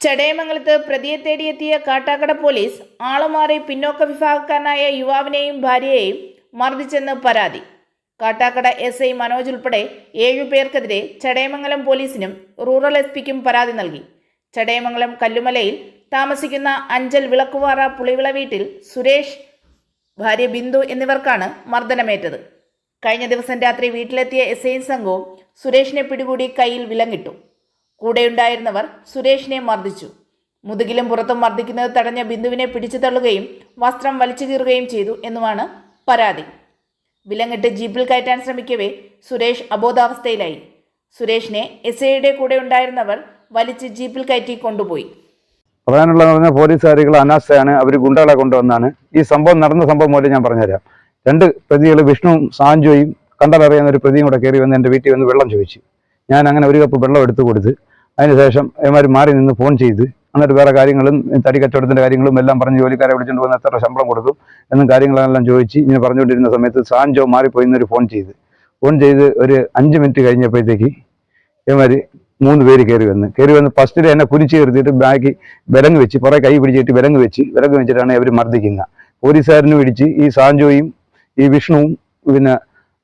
ചടയമംഗലത്ത് പ്രതിയെ തേടിയെത്തിയ കാട്ടാക്കട പോലീസ് ആളുമാറി പിന്നോക്ക വിഭാഗക്കാരനായ യുവാവിനെയും ഭാര്യയെയും മർദ്ദിച്ചെന്ന് പരാതി. കാട്ടാക്കട എസ് ഐ മനോജ് ഉൾപ്പെടെ ഏഴു പേർക്കെതിരെ ചടയമംഗലം പോലീസിനും റൂറൽ എസ് പിക്കും പരാതി നൽകി. ചടയമംഗലം കല്ലുമലയിൽ താമസിക്കുന്ന അഞ്ചൽ വിളക്കുവാറ പുളിവിള വീട്ടിൽ സുരേഷ് ഭാര്യ ബിന്ദു എന്നിവർക്കാണ് മർദ്ദനമേറ്റത്. കഴിഞ്ഞ ദിവസം രാത്രി വീട്ടിലെത്തിയ എസ് ഐ സംഘവും സുരേഷിനെ പിടികൂടി കയ്യിൽ വിലങ്ങിട്ടു. കൂടെയുണ്ടായിരുന്നവർ സുരേഷിനെ മർദ്ദിച്ചു. മുതുകിലും പുറത്തും മർദ്ദിക്കുന്നത് തടഞ്ഞ ബിന്ദുവിനെ പിടിച്ചു തള്ളുകയും വസ്ത്രം വലിച്ചു കീറുകയും ചെയ്തു എന്നുമാണ് പരാതി. വിലങ്ങിട്ട് ജീപ്പിൽ കയറ്റാൻ ശ്രമിക്കവേ സുരേഷ് അബോധാവസ്ഥയിലായി. സുരേഷിനെ എസ് ഐയുടെ കൂടെ ഉണ്ടായിരുന്നവർ വലിച്ച് ജീപ്പിൽ കയറ്റി കൊണ്ടുപോയി. പറയാനുള്ളതെന്ന് പറഞ്ഞാൽ പോലീസുകാരികൾ അനാസ്ഥയാണ്. അവർ ഗുണ്ടകളെ കൊണ്ടുവന്നാണ്. ഈ സംഭവം നടന്ന സംഭവം മൂലം ഞാൻ പറഞ്ഞുതരാം. രണ്ട് പ്രതികൾ വിഷ്ണുവും സാഞ്ചോയും കണ്ടലറിയാവുന്ന ഒരു പ്രതിയും കൂടെ കയറി വന്ന് എന്റെ വീട്ടിൽ വന്ന് വെള്ളം ചോദിച്ചു. ഞാൻ അങ്ങനെ ഒരു കപ്പ് വെള്ളം എടുത്തു കൊടുത്ത് അതിനുശേഷം ഇവന്മാർ മാറി നിന്ന് ഫോൺ ചെയ്ത് എന്നിട്ട് വേറെ കാര്യങ്ങളും തടി കച്ചവടത്തിന്റെ കാര്യങ്ങളും എല്ലാം പറഞ്ഞ് ജോലിക്കാരെ വിളിച്ചുകൊണ്ട് വന്ന് എത്ര ശമ്പളം കൊടുക്കും എന്നും കാര്യങ്ങളെല്ലാം ചോദിച്ച് ഇങ്ങനെ പറഞ്ഞുകൊണ്ടിരുന്ന സമയത്ത് സാൻജോ മാറിപ്പോയി എന്നൊരു ഫോൺ ചെയ്ത്. ഫോൺ ചെയ്ത് ഒരു അഞ്ച് മിനിറ്റ് കഴിഞ്ഞപ്പോഴത്തേക്ക് ഇവന്മാർ മൂന്ന് പേര് കയറി വന്ന്. കയറി വന്ന് ഫസ്റ്റിൽ എന്നെ കുരിച്ച് നിർത്തിയിട്ട് ബാക്കി വിലങ്ങ് വെച്ച് കുറേ കൈ പിടിച്ചിട്ട് വിലങ്ങ് വെച്ച് വിലങ്ങ് വെച്ചിട്ടാണ് അവർ മർദ്ദിക്കുന്നത് പോലീസുകാരനും പിടിച്ച് ഈ സാൻജോയും ഈ വിഷ്ണുവും പിന്നെ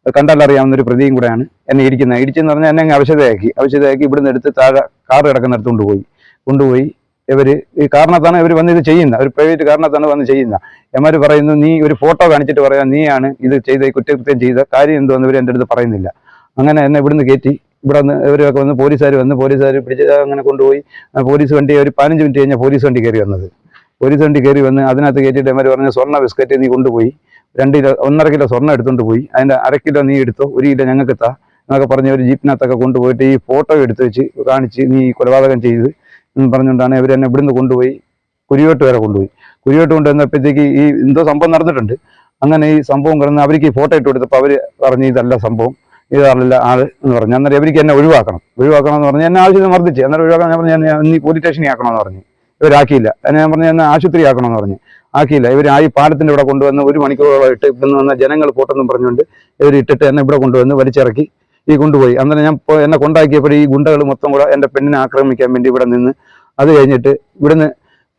കണ്ടാലറിയാവുന്ന ഒരു പ്രതിയും കൂടെയാണ് എന്നെ ഇടിക്കുന്നത് ഇടിച്ചെന്ന് പറഞ്ഞാൽ എന്നെ അങ്ങ് അവശതയാക്കി. അവശതയാക്കി ഇവിടുന്ന് എടുത്ത് താഴെ കാർ കിടക്കുന്നിടത്ത് കൊണ്ടുപോയി. കൊണ്ടുപോയി ഇവർ ഈ കാരണത്താണ് ഇവർ വന്ന് ഇത് ചെയ്യുന്നത്. ഒരു പ്രൈവറ്റ് കാരണത്താണ് വന്ന് ചെയ്യുന്നത്. എമാര് പറയുന്നു നീ ഒരു ഫോട്ടോ കാണിച്ചിട്ട് പറയാം നീയാണ് ഇത് ചെയ്ത കുറ്റകൃത്യം ചെയ്ത കാര്യം എന്തോന്ന് ഇവർ എന്റെ അടുത്ത് പറയുന്നില്ല. അങ്ങനെ എന്നെ ഇവിടുന്ന് കയറ്റി. ഇവിടെ വന്ന് ഇവരൊക്കെ വന്ന് പോലീസുകാർ വന്ന് പോലീസുകാർ പിടിച്ച് അങ്ങനെ കൊണ്ടുപോയി. പോലീസ് വണ്ടി ഒരു പതിനഞ്ച് മിനിറ്റ് കഴിഞ്ഞാൽ പോലീസ് വണ്ടി കയറി വന്നത്. പോലീസ് വണ്ടി കയറി വന്ന് അതിനകത്ത് കയറ്റിയിട്ട് എമാര് പറഞ്ഞ സ്വർണ ബിസ്ക്കറ്റ് നീ കൊണ്ടുപോയി. രണ്ട് കിലോ ഒന്നര കിലോ സ്വർണം എടുത്തുകൊണ്ട് പോയി. അതിന്റെ അര കിലോ നീ എടുത്തോ. ഒരു കിലോ ഞങ്ങൾക്ക് താ. എന്നൊക്കെ പറഞ്ഞ് ഒരു ജീപ്പിനകത്തൊക്കെ കൊണ്ടുപോയിട്ട് ഈ ഫോട്ടോ എടുത്ത് വെച്ച് കാണിച്ച് നീ കൊലപാതകം ചെയ്ത് എന്ന് പറഞ്ഞുകൊണ്ടാണ് എന്നെ ഇവിടുന്ന് കൊണ്ടുപോയി കുരിയോട്ട് വരെ കൊണ്ടുപോയി. കുരിയോട്ട് കൊണ്ടുവന്നപ്പോഴത്തേക്ക് ഈ എന്തോ സംഭവം നടന്നിട്ടുണ്ട്. അങ്ങനെ ഈ സംഭവം കിടന്ന് അവർക്ക് ഈ ഫോട്ടോ ഇട്ട് കൊടുത്തപ്പോൾ അവർ പറഞ്ഞ് ഇതല്ല സംഭവം ഇതല്ല ആൾ എന്ന് പറഞ്ഞു. അന്നേരം ഇവർക്ക് എന്നെ ഒഴിവാക്കണം. ഒഴിവാക്കണം എന്ന് പറഞ്ഞ് എന്നെ ആവശ്യത്തിന് മർദ്ദിച്ച്. അന്നേരം ഒഴിവാക്കണം ഞാൻ പറഞ്ഞു ഞാൻ നീ പോലീസ് സ്റ്റേഷനിൽ ആക്കണമെന്ന് പറഞ്ഞു. ഇവരാക്കിയില്ല എന്നെ ഞാൻ പറഞ്ഞു എന്നെ ആശുപത്രി ആക്കണമെന്ന് പറഞ്ഞു. ആക്കിയില്ല. ഇവർ ഈ പാലത്തിന്റെ ഇവിടെ കൊണ്ടുവന്ന് ഒരു മണിക്കൂറോളം ഇട്ട് ഇവിടുന്ന് വന്ന ജനങ്ങൾ പോട്ടെന്നും പറഞ്ഞുകൊണ്ട് ഇവർ ഇട്ടിട്ട് എന്നെ ഇവിടെ കൊണ്ടുവന്ന് വലിച്ചിറക്കി ഈ കൊണ്ടുപോയി. അന്നേരം ഞാൻ എന്നെ കൊണ്ടാക്കിയപ്പോൾ ഈ ഗുണ്ടകൾ മൊത്തം കൂടെ എന്റെ പെണ്ണിനെ ആക്രമിക്കാൻ വേണ്ടി ഇവിടെ നിന്ന് അത് കഴിഞ്ഞിട്ട് ഇവിടുന്ന്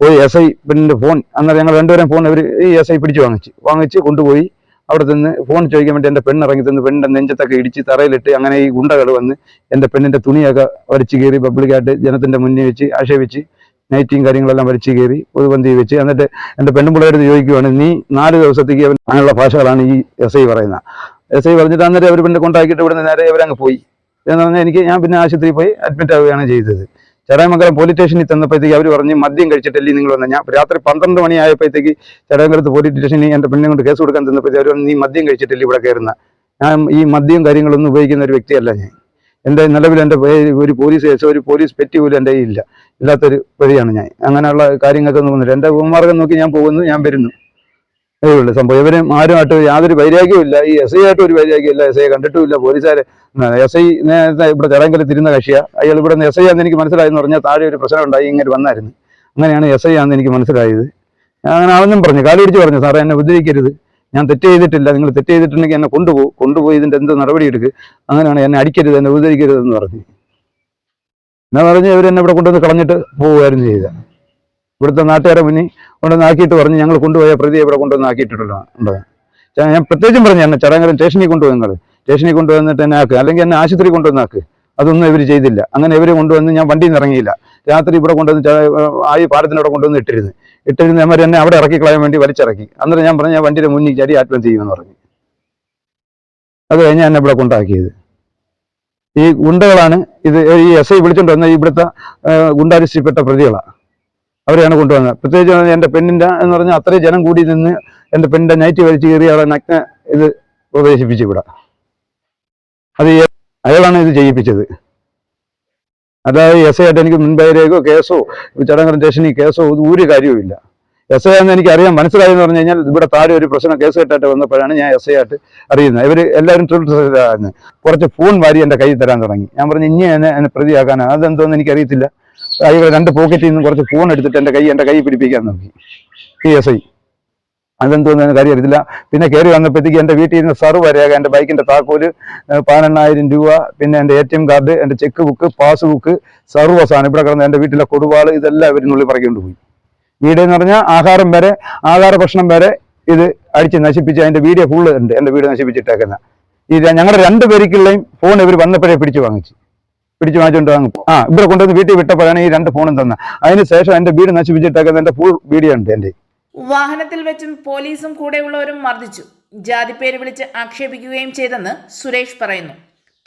പോയി എസ് ഐ പെണ്ണിന്റെ ഫോൺ. അന്നേരം ഞങ്ങൾ രണ്ടുപേരും ഫോൺ ഇവർ ഈ എസ് ഐ പിടിച്ച് വാങ്ങിച്ച്. വാങ്ങിച്ച് കൊണ്ടുപോയി അവിടെ നിന്ന് ഫോൺ ചോദിക്കാൻ വേണ്ടി എന്റെ പെണ്ണ് ഇറങ്ങി തന്ന് പെണ്ണിന്റെ നെഞ്ചത്തൊക്കെ ഇടിച്ച് തറയിലിട്ട് അങ്ങനെ ഈ ഗുണ്ടകൾ വന്ന് എന്റെ പെണ്ണിന്റെ തുണിയൊക്കെ വലിച്ചു കയറി പബ്ലിക്കായിട്ട് ജനത്തിന്റെ മുന്നിൽ വെച്ച് ആക്ഷേപിച്ച് നൈറ്റിയും കാര്യങ്ങളെല്ലാം വലിച്ചു കയറി പൊതുബന്ധി വെച്ച് എന്നിട്ട് എന്റെ പെണ്ണുമ്പിള്ളേടുത്ത് ചോദിക്കുവാണ് നീ നാല് ദിവസത്തേക്ക് അവൻ അങ്ങനെയുള്ള ഭാഷകളാണ് ഈ എസ് ഐ പറയുന്നത്. എസ് ഐ പറഞ്ഞിട്ട് അന്നേരം അവർ പിന്നെ കൊണ്ടാക്കിയിട്ട് ഇവിടെ നേരെ ഇവരങ്ങ് പോയി. എന്ന് പറഞ്ഞാൽ എനിക്ക് ഞാൻ പിന്നെ ആശുപത്രിയിൽ പോയി അഡ്മിറ്റ് ആവുകയാണ് ചെയ്തത്. ചടയമംഗലം പോലീസ് സ്റ്റേഷനിൽ തന്നപ്പോഴത്തേക്ക് അവർ പറഞ്ഞ് മദ്യം കഴിച്ചിട്ടല്ലേ നിങ്ങൾ വന്നാൽ ഞാൻ രാത്രി പന്ത്രണ്ട് മണിയായപ്പോഴത്തേക്ക് ചടയമംഗലത്ത് പോലീസ് സ്റ്റേഷനിൽ എന്റെ പെണ്ണിനെ കൊണ്ട് കേസ് കൊടുക്കാൻ തന്നപ്പോഴത്തേക്ക് അവർ നീ മദ്യം കഴിച്ചിട്ടല്ലേ ഇവിടെ കയറുന്ന? ഞാൻ ഈ മദ്യം കാര്യങ്ങളൊന്നും ഉപയോഗിക്കുന്ന ഒരു വ്യക്തിയല്ല ഞാൻ. എന്റെ നിലവിൽ എന്റെ ഒരു പോലീസ് കേസോ ഒരു പോലീസ് പെറ്റി പോലും എന്റെ ഇല്ല. ഇല്ലാത്തൊരു വഴിയാണ് ഞാൻ. അങ്ങനെയുള്ള കാര്യങ്ങൾക്കൊന്നും പോകുന്നില്ല. എന്റെ ഭൂമാർഗം നോക്കി ഞാൻ പോകുന്നു ഞാൻ വരുന്നു. അതേ ഉള്ളൂ സംഭവം. ഇവരും ആരുമായിട്ട് യാതൊരു വൈരാഗ്യവും ഇല്ല ഈ എസ് ഐ ആയിട്ട് ഒരു വൈരാഗ്യം ഇല്ല എസ് ഐ കണ്ടിട്ടുമില്ല. പോലീസുകാരെ എസ് ഐ നേരത്തെ ഇവിടെ ചടങ്കലിൽ തിരുന്ന കക്ഷിയാണ് അയാൾ ഇവിടെ നിന്ന് എസ് ഐ ആണെന്ന് എനിക്ക് മനസ്സിലായെന്ന് പറഞ്ഞാൽ താഴെ ഒരു പ്രശ്നം ഉണ്ടായി ഇങ്ങനെ വന്നായിരുന്നു. അങ്ങനെയാണ് എസ് ഐ ആണെന്ന് എനിക്ക് മനസ്സിലായത്. അങ്ങനെ ആണെന്നും പറഞ്ഞു. കാലിടിച്ച് പറഞ്ഞു സാറേ എന്നെ ഉപദ്രവിക്കരുത്. ഞാൻ തെറ്റ് ചെയ്തിട്ടില്ല. നിങ്ങൾ തെറ്റ് ചെയ്തിട്ടുണ്ടെങ്കിൽ എന്നെ കൊണ്ടുപോകും. കൊണ്ടുപോയി ഇതിന്റെ എന്ത് നടപടി എടുക്കുക അങ്ങനെയാണ് എന്നെ അടിക്കരുത് എന്നെ ഉപദ്രവിക്കരുത് എന്ന് പറഞ്ഞു. എന്നാ പറഞ്ഞ് ഇവരെന്നെ ഇവിടെ കൊണ്ടുവന്ന് കളഞ്ഞിട്ട് പോവുമായിരുന്നു ചെയ്ത ഇവിടുത്തെ നാട്ടുകാരെ മുന്നിൽ കൊണ്ടുവന്ന് ആക്കിയിട്ട് പറഞ്ഞ് ഞങ്ങൾ കൊണ്ടുപോയ പ്രതിയെ ഇവിടെ കൊണ്ടുവന്ന് ആക്കിയിട്ടുണ്ടല്ലോ ഉണ്ടോ? ഞാൻ പ്രത്യേകിച്ചും പറഞ്ഞു എന്നെ ചടങ്ങരം സ്റ്റേഷനിൽ കൊണ്ടുപോയി നിങ്ങൾ സ്റ്റേഷനിൽ കൊണ്ടുവന്നിട്ട് എന്നെ ആക്കുക അല്ലെങ്കിൽ എന്നെ ആശുപത്രി കൊണ്ടുവന്നാക്ക് അതൊന്നും ഇവർ ചെയ്തില്ല. അങ്ങനെ ഇവർ കൊണ്ടുവന്ന് ഞാൻ വണ്ടിയിൽ നിന്ന് ഇറങ്ങിയില്ല. രാത്രി ഇവിടെ കൊണ്ടുവന്ന് ആയി അവിടെ കൊണ്ടുവന്ന് ഇട്ടിരുന്നു. ഇട്ടിരുന്ന് അവർ എന്നെ അവിടെ ഇറക്കി കളയാൻ വേണ്ടി വലിച്ചിറക്കി. അന്നേരം ഞാൻ പറഞ്ഞു ഞാൻ വണ്ടിയുടെ മുന്നിൽ ചടി ആത്മഹത്യ ചെയ്യുമെന്ന് പറഞ്ഞു. അത് കഴിഞ്ഞ് എന്നെ ഇവിടെ കൊണ്ടാക്കിയത്. ഈ ഗുണ്ടകളാണ് ഇത്. ഈ എസ് ഐ വിളിച്ചോണ്ട് വന്ന ഇവിടുത്തെ ഗുണ്ടാരിസ്റ്റിൽപ്പെട്ട പ്രതികളാണ് അവരെയാണ് കൊണ്ടുവന്നത്. പ്രത്യേകിച്ച് എന്റെ പെണ്ണിന്റെ എന്ന് പറഞ്ഞാൽ അത്രയും ജനം കൂടി നിന്ന് എന്റെ പെണ്ണിന്റെ നൈറ്റ് വലിച്ചു കയറി അവിടെ നഗ്ന ഇത് പ്രവേശിപ്പിച്ചു ഇവിടെ അത് അയാളാണ് ഇത് ചെയ്യിപ്പിച്ചത്. അതായത് എസ് ഐ ആയിട്ട് എനിക്ക് മുൻപേരേക്കോ കേസോ ചടങ്ങ് സ്റ്റേഷനിൽ കേസോ ഇത് ഒരു കാര്യവുമില്ല എസ് ഐ ആണെന്ന് എനിക്ക് അറിയാൻ മനസ്സിലായെന്ന് പറഞ്ഞു കഴിഞ്ഞാൽ ഇവിടെ താഴെ ഒരു പ്രശ്നം കേസ് കെട്ടായിട്ട് വന്നപ്പോഴാണ് ഞാൻ എസ് ഐ ആയിട്ട് അറിയുന്നത്. ഇവർ എല്ലാവരും തൊഴിൽ കുറച്ച് ഫോൺ വാരി എന്റെ കയ്യിൽ തരാൻ തുടങ്ങി. ഞാൻ പറഞ്ഞു ഇനി എന്നെ എന്നെ പ്രതിയാക്കാനാണ് അതെന്തോന്ന് എനിക്കറിയത്തില്ല. അയാൾ രണ്ട് പോക്കറ്റിൽ നിന്ന് കുറച്ച് ഫോൺ എടുത്തിട്ട് എന്റെ കൈ എന്റെ കൈ പിടിപ്പിക്കാൻ നോക്കി. പി എസ് ഐ അതെന്തോന്നു കാര്യം അറിയത്തില്ല പിന്നെ കയറി വന്നപ്പോഴത്തേക്ക് എന്റെ വീട്ടിൽ നിന്ന് സർവ രേഖ എന്റെ ബൈക്കിന്റെ താക്കോൽ പതിനെണ്ണായിരം രൂപ പിന്നെ എന്റെ എ ടി എം കാർഡ് എന്റെ ചെക്ക് ബുക്ക് പാസ്ബുക്ക് സർവ സാധനം ഇവിടെ കിടന്ന എന്റെ വീട്ടിലെ കൊടുവാൾ ഇതെല്ലാം ഇവരിനുള്ളിൽ പറയേണ്ടി പോയി വീട് എന്ന് പറഞ്ഞാൽ ആഹാരം വരെ ആഹാര ഭക്ഷണം വരെ ഇത് അടിച്ച് നശിപ്പിച്ച് അതിന്റെ വീഡിയോ ഫുള്ള് ഉണ്ട്. എന്റെ വീട് നശിപ്പിച്ചിട്ടേക്കുന്ന. ഈ ഞങ്ങളുടെ രണ്ട് പേരിക്കുള്ളയും ഫോൺ ഇവർ വന്നപ്പോഴേ പിടിച്ചു വാങ്ങിച്ചു. പിടിച്ചു വാങ്ങിച്ചുകൊണ്ട് അങ്ങ് ആ ഇവിടെ കൊണ്ടുവന്ന് വീട്ടിൽ വിട്ടപ്പോഴാണ് ഈ രണ്ട് ഫോണും തന്നെ. അതിന് ശേഷം എന്റെ വീട് നശിപ്പിച്ചിട്ടേക്കുന്ന എന്റെ ഫുൾ വീഡിയോ ഉണ്ട് എന്റെ വാഹനത്തിൽ വെച്ചും പോലീസും കൂടെയുള്ളവരും മർദ്ദിച്ചു. ജാതിപ്പേര് വിളിച്ച് ആക്ഷേപിക്കുകയും ചെയ്തെന്ന് സുരേഷ് പറയുന്നു.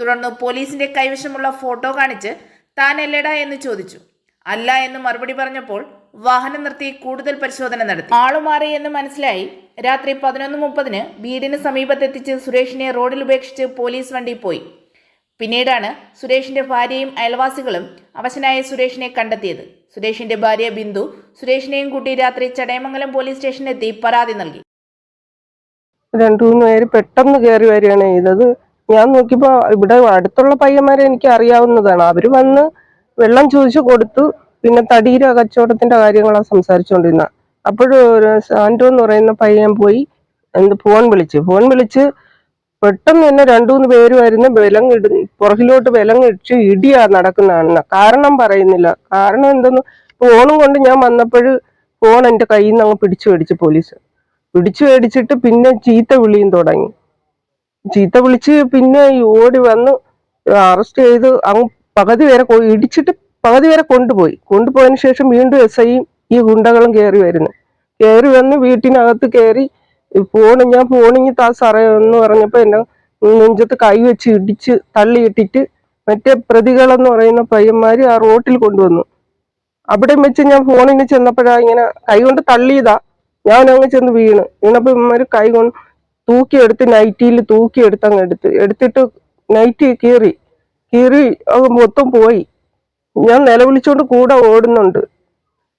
തുടർന്ന് പോലീസിന്റെ കൈവശമുള്ള ഫോട്ടോ കാണിച്ച് താൻ എല്ലടാ എന്ന് ചോദിച്ചു. അല്ല എന്ന് മറുപടി പറഞ്ഞപ്പോൾ വാഹനം നിർത്തി കൂടുതൽ പരിശോധന നടത്തി. ആളുമാറി എന്ന് മനസ്സിലായി. രാത്രി പതിനൊന്ന് മുപ്പതിന് വീടിന് സമീപത്തെത്തിച്ച് സുരേഷിനെ റോഡിൽ ഉപേക്ഷിച്ച് പോലീസ് വണ്ടി പോയി. പിന്നീടാണ് സുരേഷിന്റെ ഭാര്യയും അയൽവാസികളും അവശനായ സുരേഷിനെ കണ്ടെത്തിയത്. സുരേഷിന്റെ ഭാര്യ ബിന്ദു സുരേഷിനെയും കൂട്ടി രാത്രി ചടയമംഗലം പോലീസ് സ്റ്റേഷനിലെത്തി പരാതി നൽകി. രണ്ടു മൂന്ന് പേര് പെട്ടെന്ന് കയറി വരികയാണ് ചെയ്തത്. ഞാൻ നോക്കിയപ്പോ ഇവിടെ അടുത്തുള്ള പയ്യന്മാരെ എനിക്ക് അറിയാവുന്നതാണ്. അവർ വന്ന് വെള്ളം ചോദിച്ചു കൊടുത്തു. പിന്നെ തടീര കച്ചവടത്തിന്റെ കാര്യങ്ങളാണ് സംസാരിച്ചുകൊണ്ടിരുന്ന അപ്പോഴും സാന്റോ എന്ന് പറയുന്ന പയ്യൻ പോയി എന്ത് ഫോൺ വിളിച്ച് ഫോൺ വിളിച്ച് പെട്ടെന്ന് തന്നെ രണ്ടു മൂന്ന് പേര് വരുന്ന പുറകിലോട്ട് പുറകിലോട്ട് വിലങ്ങിടിച്ച് ഇടിയാ നടക്കുന്നതാണ് കാരണം പറയുന്നില്ല. കാരണം എന്തെന്ന് ഫോണും കൊണ്ട് ഞാൻ വന്നപ്പോൾ ഫോൺ എന്റെ കയ്യിൽ നിന്ന് അങ്ങ് പിടിച്ചു മേടിച്ച് പോലീസ്. പിടിച്ചു മേടിച്ചിട്ട് പിന്നെ ചീത്ത വിളിയും തുടങ്ങി. ചീത്ത വിളിച്ച് പിന്നെ ഓടി വന്ന് അറസ്റ്റ് ചെയ്ത് അങ്ങ് പകുതി വരെ ഇടിച്ചിട്ട് പകുതി വരെ കൊണ്ടുപോയി. കൊണ്ടുപോയതിന് ശേഷം വീണ്ടും എസ് ഐയും ഈ ഗുണ്ടകളും കയറി വരുന്നു. കയറി വന്ന് വീട്ടിനകത്ത് കയറി ഫോണ് ഞാൻ ഫോണിങ് താ സാറേ എന്ന് പറഞ്ഞപ്പോ എന്നെ നെഞ്ചത്ത് കൈ വെച്ച് ഇടിച്ച് തള്ളിയിട്ടിട്ട് മറ്റേ പ്രതികളെന്ന് പറയുന്ന പയ്യന്മാര് ആ റോട്ടിൽ കൊണ്ടുവന്നു. അവിടെ വെച്ച് ഞാൻ ഫോണിന് ചെന്നപ്പോഴാ ഇങ്ങനെ കൈ കൊണ്ട് തള്ളിയതാ. ഞാൻ അങ്ങ് ചെന്ന് വീണ്. വീണപ്പോ ഇവന്മാര് കൈ കൊണ്ട് തൂക്കിയെടുത്ത് നൈറ്റിയിൽ തൂക്കിയെടുത്ത് അങ്ങ് എടുത്ത്. എടുത്തിട്ട് നൈറ്റി കീറി. കീറി അത് മൊത്തം പോയി. ഞാൻ നിലവിളിച്ചോണ്ട് കൂടെ ഓടുന്നുണ്ട്.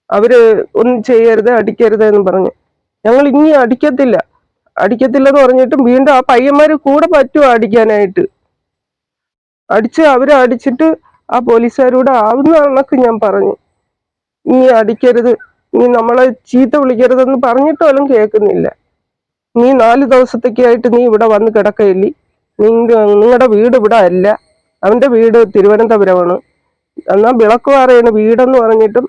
അവർ ഒന്നും ചെയ്യരുത് അടിക്കരുത് എന്ന് പറഞ്ഞു. ഞങ്ങൾ ഇനി അടിക്കത്തില്ല. എന്ന് പറഞ്ഞിട്ടും വീണ്ടും ആ പയ്യന്മാര് കൂടെ പറ്റുമോ അടിക്കാനായിട്ട്. അടിച്ച് അവരെ അടിച്ചിട്ട് ആ പോലീസുകാരോട് ആവുന്ന കണക്ക് ഞാൻ പറഞ്ഞു. നീ അടിക്കരുത്. നീ നമ്മളെ ചീത്ത വിളിക്കരുതെന്ന് പറഞ്ഞിട്ടോലും കേൾക്കുന്നില്ല. നീ നാല് ദിവസത്തേക്കായിട്ട് നീ ഇവിടെ വന്ന് കിടക്കയില്ലേ? നിന്റെ നിങ്ങളുടെ വീട് ഇവിടെ അല്ല. അവന്റെ വീട് തിരുവനന്തപുരമാണ്. എന്നാൽ വിളക്കുപാറയാണ് വീടെന്ന് പറഞ്ഞിട്ടും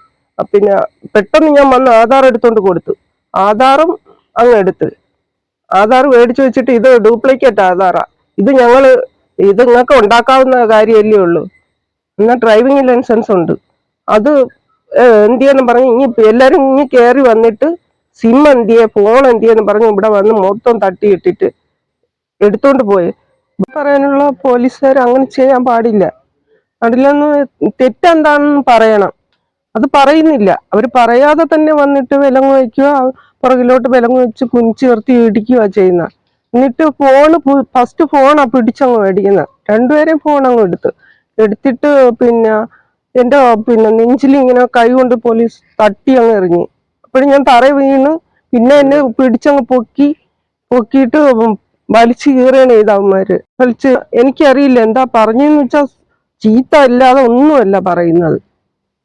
പിന്നെ പെട്ടെന്ന് ഞാൻ വന്ന് ആധാർ എടുത്തോണ്ട് കൊടുത്തു. ആധാറും അങ്ങ് എടുത്ത്. ആധാർ മേടിച്ചു വെച്ചിട്ട് ഇത് ഡ്യൂപ്ലിക്കേറ്റ് ആധാറാ. ഇത് ഞങ്ങൾ ഇത് നിങ്ങൾക്ക് ഉണ്ടാക്കാവുന്ന കാര്യമല്ലേ ഉള്ളൂ. എന്നാൽ ഡ്രൈവിംഗ് ലൈസൻസ് ഉണ്ട്. അത് എന്ത് ചെയ്യാന്ന് പറഞ്ഞ് ഇനി എല്ലാവരും ഇനി കയറി വന്നിട്ട് സിം എന്ത് എന്തിയെ ഫോൺ എന്ത് ചെയ്യാന്ന് പറഞ്ഞ് ഇവിടെ വന്ന് മൊത്തം തട്ടിയിട്ടിട്ട് എടുത്തോണ്ട് പോയി. പറയാനുള്ള പോലീസുകാർ അങ്ങനെ ചെയ്യാൻ പാടില്ല. പാടില്ലെന്ന് തെറ്റെന്താണെന്ന് പറയണം. അത് പറയുന്നില്ല. അവർ പറയാതെ തന്നെ വന്നിട്ട് വിലങ്ങ് വയ്ക്കുക പുറകിലോട്ട് വിലങ്ങ് വെച്ച് കുഞ്ഞു നിർത്തി ഇടിക്കുക ചെയ്യുന്ന. എന്നിട്ട് ഫോണ് ഫസ്റ്റ് ഫോണാ പിടിച്ചങ്ങ് മേടിക്കുന്നത് രണ്ടുപേരെയും ഫോൺ അങ്ങ് എടുത്ത്. എടുത്തിട്ട് പിന്നെ എന്റെ പിന്നെ നെഞ്ചിൽ ഇങ്ങനെ കൈ കൊണ്ട് പോലീസ് തട്ടി അങ്ങ് എറിഞ്ഞു. അപ്പോഴും ഞാൻ തറ വീണ്. പിന്നെ എന്നെ പിടിച്ചങ്ങ് പൊക്കി പൊക്കിയിട്ട് വലിച്ചു കീറുകയാണ് ചെയ്ത വലിച്ച് എനിക്കറിയില്ല എന്താ പറഞ്ഞെന്ന് വെച്ചാൽ ചീത്ത അല്ലാതെ ഒന്നുമല്ല പറയുന്നത്.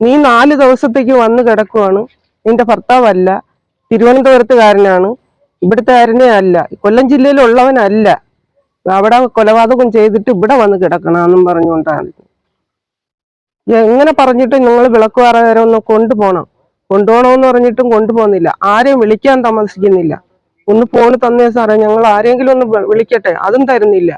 നീ നാല് ദിവസത്തേക്ക് വന്ന് കിടക്കുവാണ്. നിന്റെ ഭർത്താവല്ല. തിരുവനന്തപുരത്തുകാരനാണ്. ഇവിടുത്തുകാരനെ അല്ല. കൊല്ലം ജില്ലയിലുള്ളവനല്ല. അവിടെ കൊലപാതകം ചെയ്തിട്ട് ഇവിടെ വന്ന് കിടക്കണമെന്നും പറഞ്ഞുകൊണ്ടാണ്. എങ്ങനെ പറഞ്ഞിട്ട് നിങ്ങൾ വിളക്കുപാറ വരെ ഒന്ന് കൊണ്ടുപോകണം. കൊണ്ടുപോകണമെന്ന് പറഞ്ഞിട്ടും കൊണ്ടുപോകുന്നില്ല. ആരെയും വിളിക്കാൻ താമസിക്കുന്നില്ല. ഒന്ന് ഫോണ് തന്നേ സാറേ. ഞങ്ങൾ ആരെങ്കിലും ഒന്ന് വിളിക്കട്ടെ. അതും തരുന്നില്ല.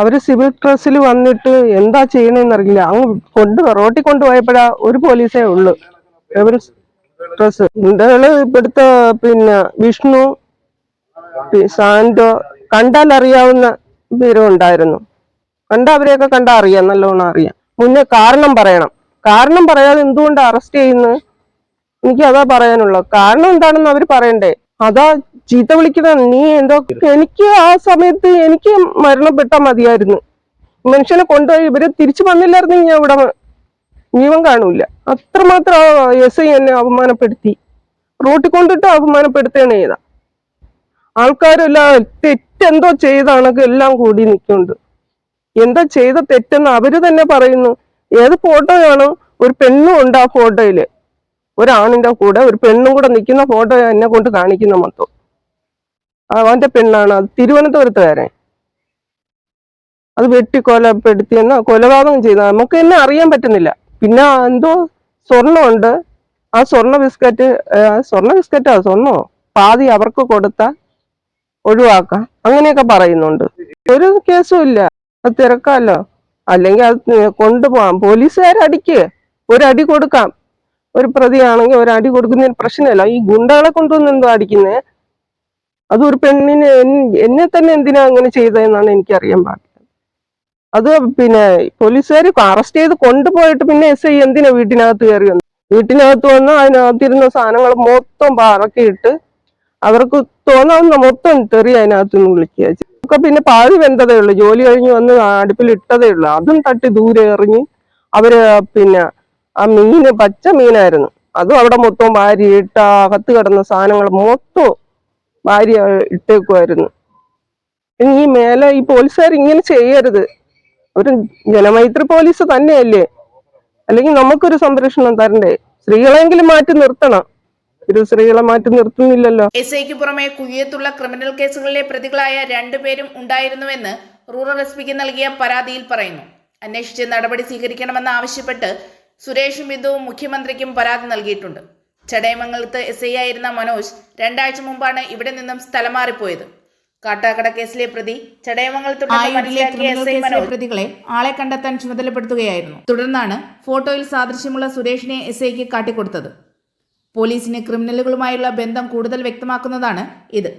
അവർ സിവിൽ ഡ്രസ്സിൽ വന്നിട്ട് എന്താ ചെയ്യണെന്നറിയില്ല അങ്ങ് കൊണ്ട് റോട്ടിൽ കൊണ്ടുപോയപ്പോഴാ ഒരു പോലീസേ ഉള്ളു. ഒരു ഡ്രസ് ഇന്ത്യകൾ ഇവിടുത്തെ പിന്നെ വിഷ്ണു സാന്റോ കണ്ടാൽ അറിയാവുന്ന പേരും ഉണ്ടായിരുന്നു. കണ്ട അവരെയൊക്കെ കണ്ടാ അറിയാം നല്ലോണം അറിയാം. മുന്നേ കാരണം പറയണം. കാരണം പറയാതെ എന്തുകൊണ്ട് അറസ്റ്റ് ചെയ്യുന്നത് എനിക്ക് അതാ പറയാനുള്ളത് കാരണം എന്താണെന്ന് അവർ പറയണ്ടേ? അതാ ചീത്ത വിളിക്കുന്ന നീ എന്തോ എനിക്ക് ആ സമയത്ത് എനിക്ക് മരണപ്പെട്ടാൽ മതിയായിരുന്നു. മനുഷ്യനെ കൊണ്ടുപോയി ഇവർ തിരിച്ചു വന്നില്ലായിരുന്നെങ്കിൽ ഞാൻ ഇവിടെ ജീവൻ കാണൂല അത്രമാത്രം എസ് ഐ എന്നെ അപമാനപ്പെടുത്തി. റോട്ടിൽ കൊണ്ടിട്ട് അപമാനപ്പെടുത്തുകയാണ് ചെയ്ത ആൾക്കാരെല്ലാം തെറ്റെന്തോ ചെയ്താണൊക്കെ എല്ലാം കൂടി നിൽക്കുന്നുണ്ട്. എന്താ ചെയ്ത തെറ്റെന്ന് അവർ തന്നെ പറയുന്നു. ഏത് ഫോട്ടോയാണ് ഒരു പെണ്ണും ഉണ്ട് ആ ഫോട്ടോയിൽ. ഒരാണിന്റെ കൂടെ ഒരു പെണ്ണും കൂടെ നിൽക്കുന്ന ഫോട്ടോ എന്നെ കൊണ്ട് കാണിക്കുന്ന മൊത്തം. അവന്റെ പെണ്ണാണ്. അത് തിരുവനന്തപുരത്തുകാരൻ അത് വെട്ടി കൊലപ്പെടുത്തിയെന്നോ കൊലപാതകം ചെയ്ത. നമുക്ക് എന്നെ അറിയാൻ പറ്റുന്നില്ല. പിന്നെ എന്തോ സ്വർണമുണ്ട് ആ സ്വർണ ബിസ്ക്കറ്റ് സ്വർണ ബിസ്ക്കറ്റോ സ്വർണോ പാതി അവർക്ക് കൊടുത്ത ഒഴിവാക്കാം. അങ്ങനെയൊക്കെ പറയുന്നുണ്ട്. ഒരു കേസും ഇല്ല. അത് തിരക്കാമല്ലോ അല്ലെങ്കിൽ അത് കൊണ്ടുപോകാം പോലീസുകാരടിക്ക് ഒരടി കൊടുക്കാം. ഒരു പ്രതിയാണെങ്കിൽ ഒരടി കൊടുക്കുന്നതിന് പ്രശ്നമില്ല. ഈ ഗുണ്ടകളെ കൊണ്ടുവന്ന് എന്തോ അടിക്കുന്നേ? അത് ഒരു പെണ്ണിന് എന്നെ തന്നെ എന്തിനാ അങ്ങനെ ചെയ്തതെന്നാണ് എനിക്ക് അറിയാൻ പാടില്ല. അത് പിന്നെ പോലീസുകാർ അറസ്റ്റ് ചെയ്ത് കൊണ്ടുപോയിട്ട് പിന്നെ എസ് ഐ എന്തിനാ വീട്ടിനകത്ത് കയറി വന്നു വീട്ടിനകത്ത് വന്ന് അതിനകത്തിരുന്ന സാധനങ്ങൾ മൊത്തം പറക്കിയിട്ട് അവർക്ക് തോന്നാവുന്ന മൊത്തം തെറി അതിനകത്ത് നിന്ന് വിളിക്കുക ഒക്കെ പിന്നെ പാതി വെന്തതേ ഉള്ളൂ. ജോലി കഴിഞ്ഞ് വന്ന് അടുപ്പിൽ ഇട്ടതേ ഉള്ളൂ. അതും തട്ടി ദൂരെ എറിഞ്ഞ് അവർ പിന്നെ ആ മീന് പച്ച മീനായിരുന്നു. അതും അവിടെ മൊത്തം വാരിയിട്ട് അകത്ത് കിടന്ന സാധനങ്ങൾ മൊത്തം വാരി ഇട്ടേക്കുമായിരുന്നു ഈ മേലെ ഈ പോലീസുകാർ ഇങ്ങനെ ചെയ്യരുത്. ഒരു ജനമൈത്രി പോലീസ് തന്നെയല്ലേ? അല്ലെങ്കിൽ നമുക്കൊരു സംരക്ഷണം തരണ്ടേ? സ്ത്രീകളെങ്കിലും മാറ്റി നിർത്തണം. ഒരു സ്ത്രീകളെ മാറ്റി നിർത്തുന്നില്ലല്ലോ. എസ് ഐക്ക് പുറമെ കുയ്യത്തുള്ള ക്രിമിനൽ കേസുകളിലെ പ്രതികളായ രണ്ടുപേരും ഉണ്ടായിരുന്നുവെന്ന് റൂറൽ എസ് പിക്ക് നൽകിയ പരാതിയിൽ പറയുന്നു. അന്വേഷിച്ച് നടപടി സ്വീകരിക്കണമെന്ന് ആവശ്യപ്പെട്ട് സുരേഷും ബിന്ദുവും മുഖ്യമന്ത്രിക്കും പരാതി നൽകിയിട്ടുണ്ട്. ചടയമംഗലത്ത് എസ് ഐ ആയിരുന്ന മനോജ് രണ്ടാഴ്ച മുമ്പാണ് ഇവിടെ നിന്നും സ്ഥലം മാറിപ്പോയത്. കാട്ടാക്കട കേസിലെ പ്രതി എസ് പ്രതികളെ ആളെ കണ്ടെത്താൻ ചുമതലപ്പെടുത്തുകയായിരുന്നു. തുടർന്നാണ് ഫോട്ടോയിൽ സാദൃശ്യമുള്ള സുരേഷിനെ എസ് ഐക്ക് കാട്ടിക്കൊടുത്തത്. പോലീസിന് ക്രിമിനലുകളുമായുള്ള ബന്ധം കൂടുതൽ വ്യക്തമാക്കുന്നതാണ് ഇത്.